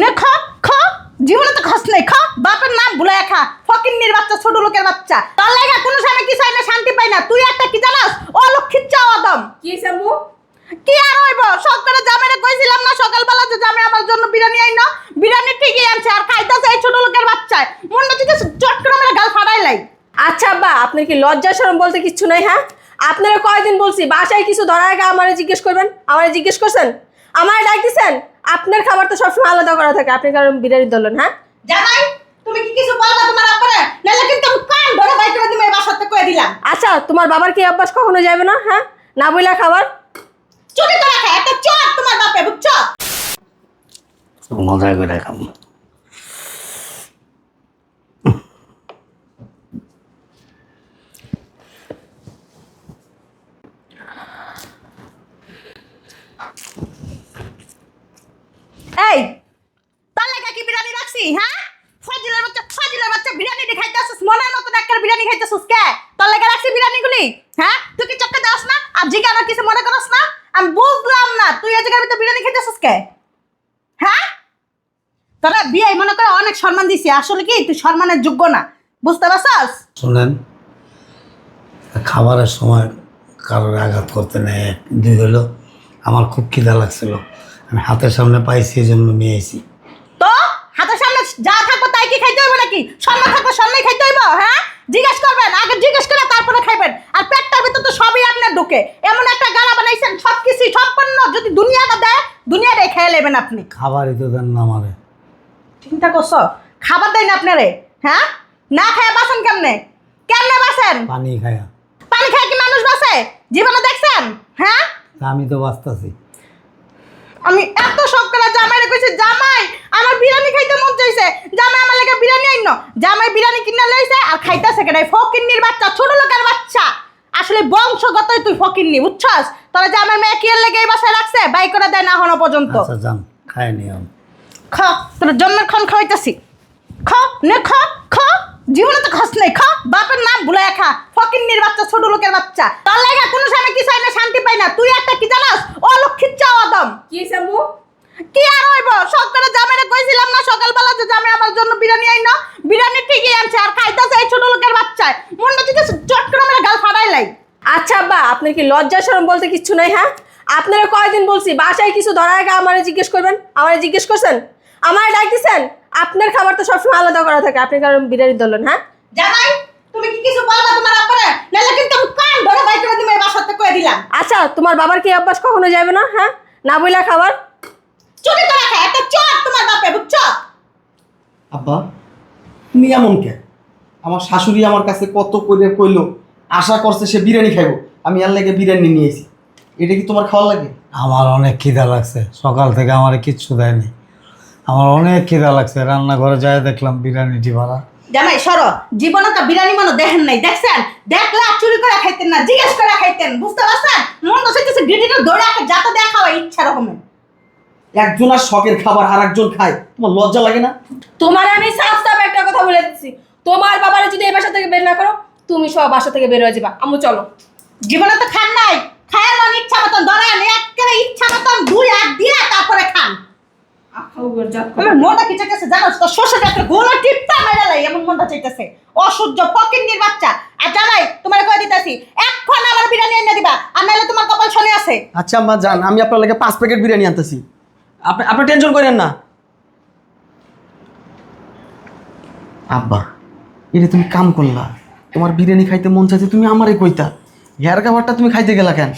নে খা খা। জীবনে তো খাস নাই খা। বাপের নাম ভুলে খা। ফকিন্নির বাচ্চা ছোট লোকের বাচ্চা। তার লাগা কোনো সময় কি চাই না শান্তি পাই না। তুই একটা কি জানাস? অলক্ষিত চাও আদম কি সামু কি আর হইব? সব করে জামাইরে কইছিলাম না সকালবেলা যে জামাই আমার জন্য বিরিয়ানি আইন। বিরিয়ানি ঠিকই আনছে আর খাইতাছে এই ছোট লোকের বাচ্চায়। মনে যে চট করে আমার গাল ফাড়াই লাই। আচ্ছা আব্বা আপনার কি লজ্জা শরম বলতে কিচ্ছু নাই হ্যাঁ? আপনারা কয়দিন বলছি বাসায় কিছু ধরার আগে আমারে জিজ্ঞেস করবেন? আমারে জিজ্ঞেস করছেন? আমারে ডাক দিছেন? আপনার খাবার তো সবসময় আলাদা করা থাকে আপনি কারণ বিরিয়ানি দলন হ্যাঁ? জামাই তুমি কি কিছু বলবা তোমার আপারে নালে কিন্তু আমি কান ধরে বাই করে দিমে বাসাতে কই দিলাম। আচ্ছা তোমার বাবার কি অভ্যাস কখনো যাবে না হ্যাঁ? না বইলা খাবার? চুরি করে খায় একটা চট তোমার বাপে বুঝছ? মজা করে খাব এই তার লাগা কি বিরিয়ানি রাখছি হ্যাঁ ফাজিলের বাচ্চা ফাজিলের বাচ্চা বিরিয়ানি খাইতেছিস মনের মতো একটা বিরিয়ানি খাইতেছিস কে? তার লাগা রাখছি বিরিয়ানি গুলি হ্যাঁ? তুই কি চক্কে দাস না? আর জিজ্ঞাসা কিছু মনে করস না? আমি বুঝলাম না তুই এই জায়গার ভিতরে বিরিয়ানি খাইতেছিস কে? হ্যাঁ? তোরা বিয়ে মনে করে অনেক সম্মান দিছি আসলে কি তুই সম্মানের যোগ্য না বুঝতে পারছস? শুনেন খাবারের সময় কারোর আঘাত করতে নেই দুই হলো আমার খুব খিদা লাগছিল আমি হাতের সামনে পাইছি এই জন্য নিয়ে এসি তো? হাতের সামনে যা থাকব তাই কি খাইতে হইব নাকি? সামনে থাকব সামনেই খাইতে হইব হ্যাঁ? জিজ্ঞেস করবেন আগে জিজ্ঞেস করে তারপরে খাইবেন। আর পেটটার ভিতর তো সবই আপনার ঢুকে। এমন একটা গালা বানাইছেন সব কিছু সম্পন্ন যদি দুনিয়াটা দেয় দুনিয়াটাই খেয়ে নেবেন আপনি। খাবারই তো দেন না আমারে। চিন্তা করছ? খাবার দেয় না আপনারে হ্যাঁ? না খেয়ে বাসেন কেমনে? কেমনে বাসেন পানি খায়া। পানি খেয়ে কি মানুষ বাসে জীবনে দেখছেন? হ্যাঁ? আমি তো বাঁচতাছি। আমি এত শখ করে জামাই কইছি জামাই আমার বিরিয়ানি খাইতে মন চাইছে। জামাই আমার লাগে বিরিয়ানি আইন জামাই বিরিয়ানি কিনে লইছে আর খাইতেছে কেন ফকিন্নির বাচ্চা ছোট লোকের বাচ্চা। আসলে বংশগতই তুই ফকিন্নি বুঝছস? তোরা জামাই মেয়ে কিয়ের লেগে এই বাসায় রাখছে? বাই করে দেয় না হনো পর্যন্ত। আচ্ছা যান খায় নি আমি খা তোর জন্মের খান খাওয়াইতেছি। খা নে খ খা। জীবনে তো খাস নাই খা। বাপের নাম ভুলে খা। ফকিন্নির বাচ্চা ছোট লোকের বাচ্চা। তার লাগা কোনো সময় কি চাই না শান্তি পাই না। তুই একটা কি জানাস? অলক্ষিত চাও আদম কি সামু কি আর হইব? করে জামাইরে কইছিলাম না সকালবেলা যে জামাই আমার জন্য বিরিয়ানি আই না বিরিয়ানি ঠিকই আনছে আর খাইতেছে এই ছোট লোকের বাচ্চায়। মনে হচ্ছে যে চট করে আমার গাল ফাড়াই লাই। আচ্ছা আব্বা আপনার কি লজ্জা শরম বলতে কিচ্ছু নাই হ্যাঁ? আপনারা কয়দিন বলছি বাসায় কিছু ধরার আগে আমারে জিজ্ঞেস করবেন? আমারে জিজ্ঞেস করছেন? আমারে ডাক দিছেন? আপনার খাবার তো সবসময় আলাদা করা থাকে। আপনি কারণ বিরিয়ানি ধরলেন হ্যাঁ? জামাই তুমি কি কিছু বলবা তোমার আপারে নাহলে কিন্তু আমি কান ধরে বাই করে দিমে বাসাতে কই দিলাম। আচ্ছা তোমার বাবার কি অভ্যাস কখনো যাবে না হ্যাঁ? না বইলা খাবার? চুরি করে খায় একটা চট তোমার বাপে বুঝছ? আব্বা তুমি এমন কে? আমার শাশুড়ি আমার কাছে কত করে কইলো আশা করছে সে বিরিয়ানি খাইবো। আমি আর লাগে বিরিয়ানি নিয়েছি। এটা কি তোমার খাওয়া লাগে? আমার অনেক খিদা লাগছে। সকাল থেকে আমার কিচ্ছু দেয়নি। আমার অনেক খিদা লাগছে রান্নাঘরে যায় দেখলাম বিরিয়ানিটি ভাড়া জামাই সরো। জীবনে তো বিরিয়ানি মনে দেখেন নাই দেখছেন? দেখলে আর চুরি করে খাইতেন না জিজ্ঞেস করে খাইতেন বুঝতে পারছেন? মন তো সেটা ধরে একটা যাতে দেখা হয় ইচ্ছা রকমের। একজন আর শখের খাবার আর একজন খায় তোমার লজ্জা লাগে না? তোমার আমি সাফ সাফ একটা কথা বলে দিচ্ছি। তোমার বাবারে যদি এই বাসা থেকে বের না করো তুমি সব বাসা থেকে বের হয়ে যাবা। আমু চলো। জীবনে তো খান নাই খায় মন ইচ্ছা মতন ধরেন একেবারে ইচ্ছা মতন দুই হাত দিয়ে তারপরে খান। আমার মনটা কি চাইতেছে জানো তো শ্বশুর একটা গোলা টিপটা মেরে লাই এমন মনটা চাইতেছে। অসহ্য পকিন্নির বাচ্চা। আর জামাই তোমার কয়ে দিতেছি এখন আমার বিরিয়ানি এনে দিবা আর নাহলে তোমার কপাল শনি আছে। আচ্ছা আম্মা যান আমি আপনার লাগে পাঁচ প্যাকেট বিরিয়ানি আনতেছি। আপনি আপনি টেনশন করেন না। আব্বা এটা তুমি কাম করলা। তোমার বিরিয়ানি খাইতে মন চাইছে তুমি আমারে কইতা। হেয়ার খাবারটা তুমি খাইতে গেলা কেন?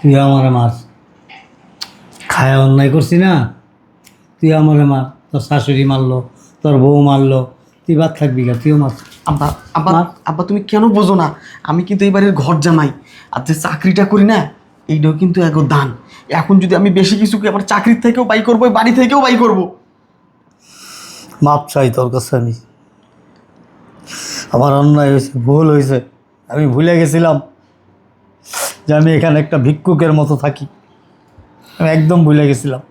তুই আমারে মার খায় অন্যায় করছি না? তুই আমারে মার তোর শাশুড়ি মারলো তোর বউ মারলো তুই বাদ থাকবি গা তুইও মার। আব্বা আব্বা? আব্বা তুমি কেন বোঝো না? আমি কিন্তু এবারের ঘর জামাই আর যে চাকরিটা করি না এইটাও কিন্তু এক দান। এখন যদি আমি বেশি কিছু আমার চাকরির থেকেও বাই করব বাড়ি থেকেও বাই করব। মাপ চাই তোর কাছে আমি। আমার অন্যায় হয়েছে ভুল হয়েছে। আমি ভুলে গেছিলাম যে আমি এখানে একটা ভিক্ষুকের মতো থাকি। আমি একদম ভুলে গেছিলাম।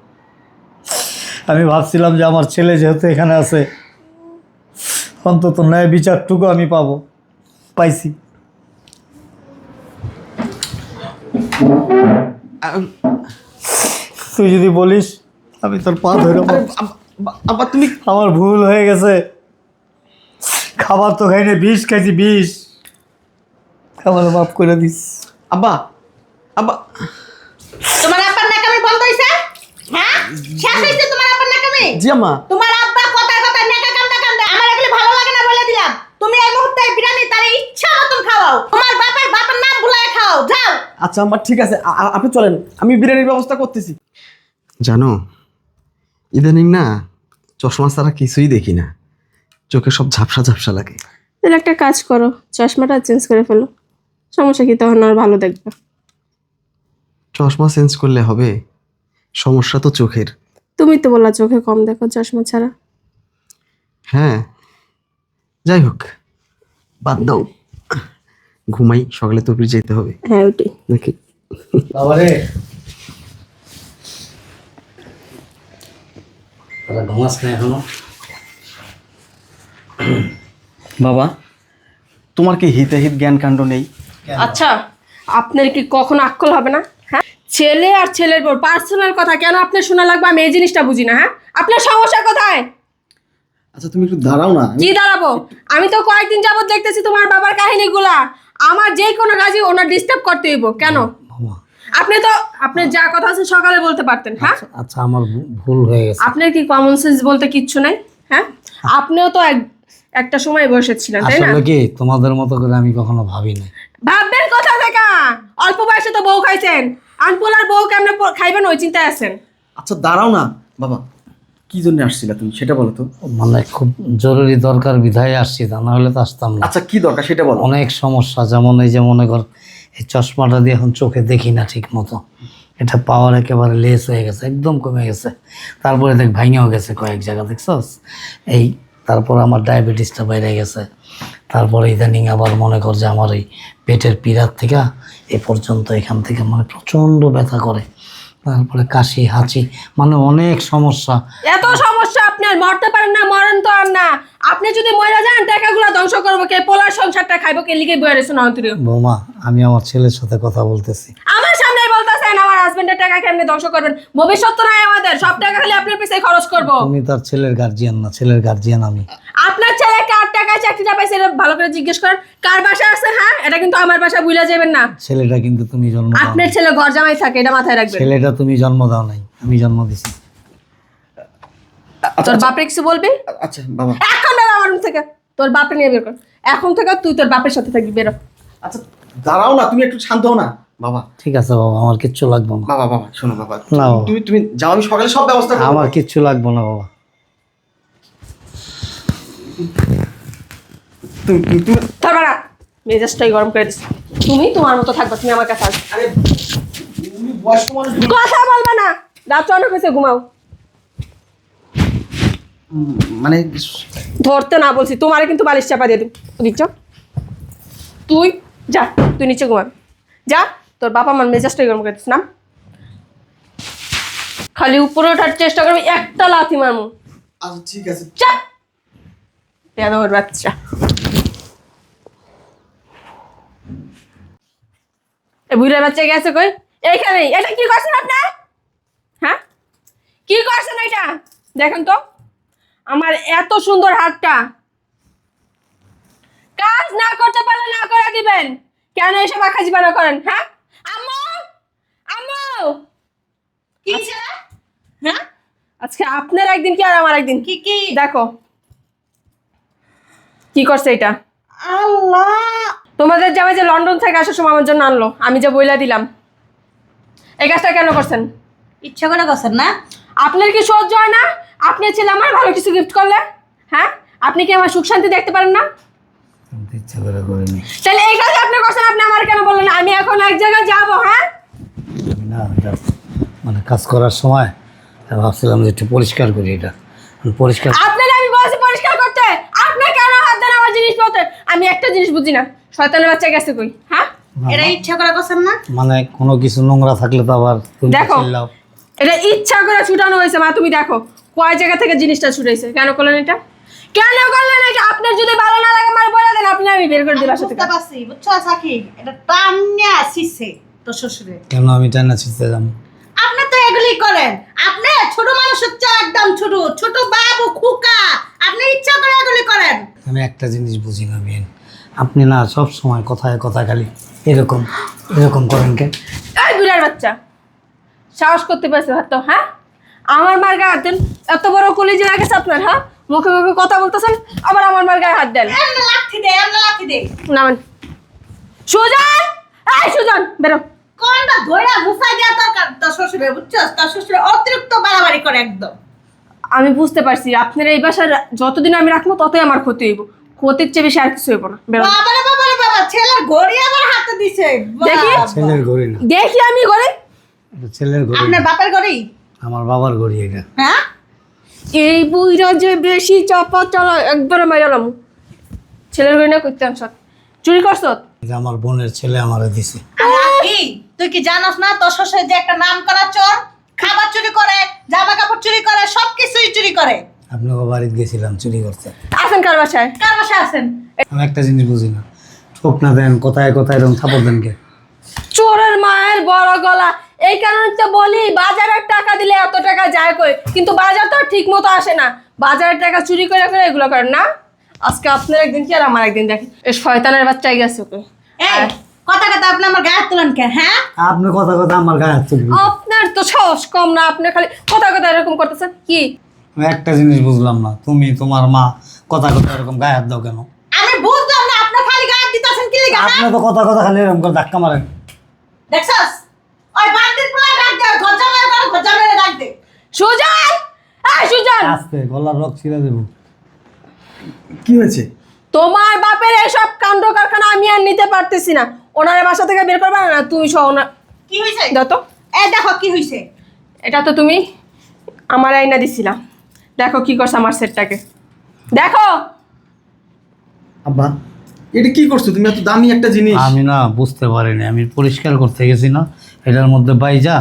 আমি ভাবছিলাম যে আমার ছেলে যেহেতু এখানে আছে অন্তত ন্যায় বিচারটুকু আমি পাবো পাইছি। তুই যদি বলিস আমি তোর পা ধরে আব্বা তুমি আমার ভুল হয়ে গেছে। খাবার তো খাইনি বিষ খাইছি বিষ। খাবার মাফ করে দিস। আব্বা আব্বা। তোমার বন্ধ হইছে হ্যাঁ? শেষ হইছে তোমার আব্বার নাকামি? জি আম্মা। তোমার আব্বা কথা কথা নেকা কান্দা কান্দা। আমার এগুলো ভালো লাগে না বলে দিলাম। তুমি এই মুহূর্তে বিরিয়ানি তার ইচ্ছা মতন খাওয়াও। তোমার বাপের বাপের নাম ভুলায় খাও যাও। আচ্ছা আম্মা ঠিক আছে। আ- আ- আপনি চলেন। আমি বিরিয়ানির ব্যবস্থা করতেছি। জানো ইদানিং না চশমা ছাড়া কিছুই দেখি না। চোখে সব ঝাপসা ঝাপসা লাগে। তাহলে একটা কাজ করো চশমাটা চেঞ্জ করে ফেলো। সমস্যা কি? তখন আর ভালো দেখবে। চশমা চেঞ্জ করলে হবে? সমস্যা তো চোখের। তুমি তো বললা চোখে কম দেখো চশমা ছাড়া। হ্যাঁ যাই হোক বাদ দাও। ঘুমাই সকালে তো যেতে হবে। হ্যাঁ ওইটাই নাকি? বাবারে। তোরা ঘুমাস না এখনও? বাবা তোমার কি হিতে হিত জ্ঞান কাণ্ড নেই? আচ্ছা আপনার কি কখনো আক্কল হবে না? ছেলে আর ছেলের পর পার্সোনাল কথা কেন আপনার শোনা লাগবে? আমি এই জিনিসটা বুঝি না হ্যাঁ? আপনার সমস্যা কোথায়? আচ্ছা তুমি একটু দাঁড়াও না। কি দাঁড়াবো। আমি তো কয়েকদিন যাবত দেখতেছি তোমার বাবার কাহিনীগুলা। আমার যে কোনো কাজই ওনার ডিস্টার্ব করতে হইব। কেন? আপনি তো আপনি যা কথা আছে সকালে বলতে পারতেন হ্যাঁ? আচ্ছা আমার ভুল হয়ে গেছে। আপনার কি কমন সেন্স বলতে কিচ্ছু নাই হ্যাঁ? আপনিও তো এক একটা সময় বসেছিলেন তাই না? আসলে কি তোমাদের মতো করে আমি কখনো ভাবি নাই ভাববেন কথা থেকে? অল্প বয়সে তো বউ খাইছেন। আনপুল আর বউ কেমনে প- খাইবেন ওই চিন্তায় আছেন? আচ্ছা দাঁড়াও না। বাবা কি জন্য আসছিলা তুমি? সেটা বলো তো। মানে খুব জরুরি দরকার বিধায় আসছি তা না হলে তো আসতাম না। আচ্ছা কি দরকার সেটা বলো। অনেক সমস্যা যেমন এই যে মনে কর এই চশমাটা দিয়ে এখন চোখে দেখি না ঠিক মতো। এটা পাওয়ার একেবারে লেস হয়ে গেছে একদম কমে গেছে। তারপরে দেখ ভাঙেও গেছে কয়েক জায়গা দেখছস? এই তারপর আমার ডায়াবেটিসটা বেড়ে গেছে। তারপরে ইদানিং আবার মনে কর যে আমার এই পেটের পীড়ার থেকে এ পর্যন্ত এখান থেকে মানে প্রচণ্ড ব্যথা করে। তারপরে কাশি হাঁচি মানে অনেক সমস্যা। এত সমস্যা আপনার মরতে পারেন না মরেন তো আর না। আপনি যদি মরে যান টাকাগুলো ধ্বংস করব কে? পোলার সংসারটা খাইবো কে? লিখে বয়ে রেছো না অন্তরীয় বৌমা আমি আমার ছেলের সাথে কথা বলতেছি। আমার হাজবেন্ডের টাকা কেমনে ধ্বংস করবেন? ভবিষ্যৎ তো নাই আমাদের। সব টাকা খালি আপনার পিছে খরচ করব। তুমি তার ছেলের গার্জিয়ান না ছেলের গার্জিয়ান আমি। আপনার ছেলে কার টাকায় চাকরিটা পাইছে এটা ভালো করে জিজ্ঞেস করেন। কার বাসা আছে হ্যাঁ? এটা কিন্তু আমার বাসা ভুলে যাবেন না। ছেলেটা কিন্তু তুমি জন্ম দাও আপনার ছেলে ঘর জামাই থাকে এটা মাথায় রাখবেন। ছেলেটা তুমি জন্ম দাও নাই আমি জন্ম দিছি। তোর বাপরে কিছু বলবি? আচ্ছা বাবা। এখন বেরো আমার room থেকে। তোর বাপরে নিয়ে বের কর। এখন থেকে তুই তোর বাপের সাথে থাকবি বেরো। আচ্ছা দাঁড়াও না তুমি একটু শান্ত হও না। বাবা। ঠিক আছে বাবা আমার কিচ্ছু লাগবে না। বাবা বাবা শোনো বাবা। না, বাবা। তুমি তুমি যাও আমি সকালে সব ব্যবস্থা করব। আমার কিচ্ছু লাগবে না বাবা। তুমি তুমি- তুমি মেজাজটাই গরম করে দিস। তুমি তোমার মতো থাকবে তুমি আমার কাছে আসবে। আরে তুমি বয়স্ক মানুষ তুমি- কথা বলবে না। রাত অনেক হয়েছে ঘুমাও। উম, মানে ধরতে না বলছি তোমারে কিন্তু বালিশ চাপা দিয়ে দিই দিচ্ছ তুই যা তুই নিচে ঘুমাবি যা। তোর বাবা আমার মেজাজটাই গরম করে দিস না খালি উপরে ওঠার চেষ্টা করবি একটা লাথি মারমু আচ্ছা ঠিক আছে। চাপ পেয়াদর বাচ্চা। এ বুড়ে বাচ্চা গেছে কই? এইখানেই। এটা কি করছেন আপনি? হ্যাঁ? কি করছেন এটা? দেখেন তো। আমার এত সুন্দর হাতটা। কাজ না করতে পারলে না করে দিবেন। কেন এসব আখাজি বানা করেন হ্যাঁ? আম্মু! আম্মু! কি ছেলে হ্যাঁ? আজকে আপনার একদিন কি আর আমার একদিন? কি কি? দেখো। কি করছে এটা? আল্লাহ! তোমাদের জামাই যে লন্ডন থেকে আসার সময় আমার জন্য আনলো আমি যে বইলা দিলাম। এই কাজটা কেন করছেন? ইচ্ছা করে গেছেন না? আপনার কি সহ্য হয় না? আপনার ছেলে আমার ভালো কিছু গিফট করলে হ্যাঁ? আপনি কি আমার সুখ শান্তি দেখতে পারেন না? আমি ইচ্ছা করে করিনি। তাহলে এই কাজ আপনি করছেন আপনি আমার কেন বললেন না? আমি এখন এক জায়গায় যাব হ্যাঁ? না এটা মানে কাজ করার সময় ভাবছিলাম যে একটু পরিষ্কার করি এটা। পরিষ্কার আপনাকে আমি বলছি পরিষ্কার করতে। আপনি কেন হাত দেন আমার জিনিসপত্র আমি একটা জিনিস বুঝি না। শয়তানের বাচ্চা গেছে কই হ্যাঁ? এটা ইচ্ছা করে গেছেন না? মানে কোনো কিছু নোংরা থাকলে তো আবার তুমি দেখো। চিল্লাও। এটা ইচ্ছা করে ছুটানো হয়েছে। মা তুমি দেখো কয় জায়গা থেকে জিনিসটা ছুটাইছে কেন করলেন এটা? কেন করলেন এটা? আপনার যদি ভালো না লাগে আমার বলে দেন আপনি আমি বের করে থেকে বুঝতে পারছি বুঝছ? সাকিব এটা টান্যা আসিছে তোর শ্বশুরে। কেন আমি টানা ছিটতে যাব? আপনি তো এগুলি করেন। আপনি ছোট মানুষ হচ্ছে একদম ছোট ছোট বাবু খুকা। আপনি ইচ্ছা করে এগুলি করেন। আমি একটা জিনিস বুঝি না বিয়েন। আপনি না সব সময় কথায় কথা খালি এরকম এরকম করেন কেন? এই বিড়ার বাচ্চা সাহস করতে পারছে হাত হ্যাঁ? আমার মার গায়ে এত বড় কলিজে লাগেছে আপনার হ্যাঁ? মুখে মুখে কথা বলতেছেন আবার আমার মার গায়ে হাত দেন। এমনি লাঠি দে এমনি লাঠি দে। নামেন। সুজন! এই সুজন বেরো। কোনটা মুসাই দরকার? তোর শ্বশুরে বুঝছস? তোর শ্বশুরে অতিরিক্ত বাড়াবাড়ি করে একদম। আমি বুঝতে পারছি আপনার এই বাসার যতদিন আমি রাখব ততই আমার ক্ষতি হইব। ক্ষতির চেয়ে বেশি আর কিছু হইব না। বেরো। বাবা ছেলের ঘড়ি আবার হাতে দিছে। দেখি। ছেলের ঘড়ি না। দেখি আমি ঘরে ছেলের ঘড়ি আপনার বাপের ঘড়ি? আমার বাবার ঘড়ি এটা। হ্যাঁ? এই বুইরা যে বেশি চাপা চালা একবারে মাইরালাম ছেলের ঘরে না করতে আনছত চুরি করছ? আমার বোনের ছেলে আমারে দিছে। কি তুই কি জানোস না তোর শ্বশুর যে একটা নাম করা চোর? খাবার চুরি করে জামা কাপড় চুরি করে সব কিছুই চুরি করে। আপনাকে বাড়িতে গেছিলাম চুরি করতে। আসেন কার বাসায়? কার বাসায় আছেন? আমি একটা জিনিস বুঝি না। ঠোক দেন কোথায় কোথায় এরকম থাপড় দেন কে? মায়ের বড় গলা। এই কারণে তো বলি বাজারের টাকা দিলে এত টাকা যায় কই? কিন্তু বাজার তো ঠিক মতো আসে না। বাজারের টাকা চুরি করে করে এগুলো করেন না? আজকে আপনার একদিন কি আর আমার একদিন দেখি। এই শয়তানের বাচ্চাই গেছে ওকে কথা কথা আপনি আমার গায়ে তুলেন কে হ্যাঁ? আপনি কথা কথা আমার গায়ে তুলবেন। আপনার তো সাহস কম না আপনি খালি কথা কথা এরকম করতেছেন কি? একটা জিনিস বুঝলাম না তুমি তোমার মা কথা কথা এরকম গায়ে হাত দাও কেন? আমি বুঝলাম না আপনি খালি গায়ে দিতেছেন কি লিগা আপনি তো কথা কথা খালি এরকম করে ধাক্কা মারেন। দেখছস? ওই বান্দির পোলা ডাক দে ঘরজা মেরে করে ঘরজা মেরে ডাক দে। সুজন! এই সুজন! আস্তে গলার রক ছিঁড়ে দেবো। কি হয়েছে? তোমার বাপের এসব কাণ্ড কারখানা আমি আর নিতে পারতেছি না। ওনার বাসা থেকে বের করবে না তুমি সহ ওনার কি হইছে দাও তো। এই দেখো কি হইছে এটা তো তুমি আমার আইনা দিছিলা। দেখো কি করছে আমার সেটটাকে। দেখো! আব্বা এটা কি করছ? তুমি এত দামি একটা জিনিস। আমি না বুঝতে পারিনি। আমি পরিষ্কার করতে গেছি না। এটার মধ্যে বাইজা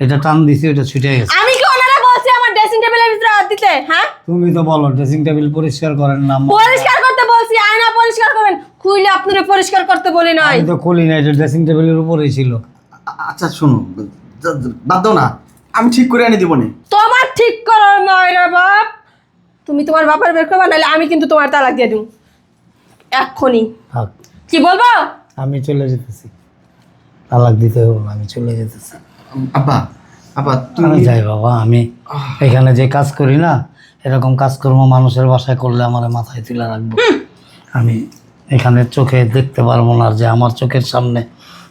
এটা টান দিছি ওটা ছুটে গেছে। আমি কি ওনারা বলছি আমার ড্রেসিং টেবিলের ভিতরে হাত দিতে? হ্যাঁ? তুমি তো বলো ড্রেসিং টেবিল পরিষ্কার করেন না পরিষ্কার করতে বলছি আয়না পরিষ্কার করেন খুইলে আপনারা পরিষ্কার করতে বলি নাই। আমি তো খুলি না এটা ড্রেসিং টেবিলের উপরেই ছিল। আচ্ছা শোনো বাদ দাও না। আমি ঠিক করে এনে দিব নে। তোমার ঠিক করার নয় রে বাপ তুমি তোমার বাপের বের করবা নাহলে আমি কিন্তু তোমার তালাক দিয়ে দিব। এক্ষুনি। কি বলব? আমি চলে যেতেছি। তালাক দিতে হবে আমি চলে যেতেছি। আব্বা আব্বা তুমি যাই বাবা আমি এখানে যে কাজ করি না এরকম কাজকর্ম মানুষের বাসায় করলে আমার মাথায় তুলে রাখব। আমি এখানে চোখে দেখতে পারব না যে আমার চোখের সামনে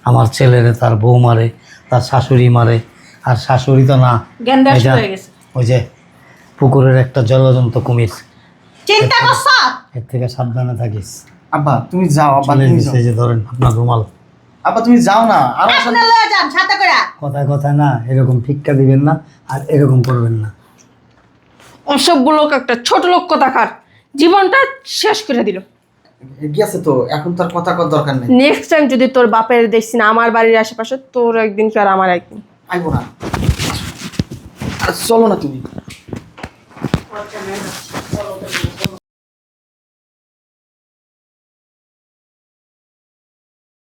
আমার ছেলেরে তার বউ মারে তার শাশুড়ি মারে। আর শাশুড়ি তো না। হয়ে ওই যে পুকুরের একটা জলজন্ত কুমির। চিন্তা করছ? এর থেকে সাবধানে থাকিস। আব্বা তুমি যাও আব্বা চলে তুমি গেছে যাও। এই যে ধরেন আপনার রুমাল। আব্বা তুমি যাও না আর আপনি লয়ে যান সাথে করে। কথায় কথায় না এরকম ফিক্কা দিবেন না আর এরকম করবেন না। অসভ্য লোক একটা ছোট লোক কথাকার? জীবনটা শেষ করে দিল। গিয়েছে তো এখন তার কথা কর দরকার নেই। নেক্সট টাইম যদি তোর বাপের দেখছি না আমার বাড়ির আশেপাশে তোর একদিন কি আর আমার একদিন? আইবো না। আর চলো না তুমি।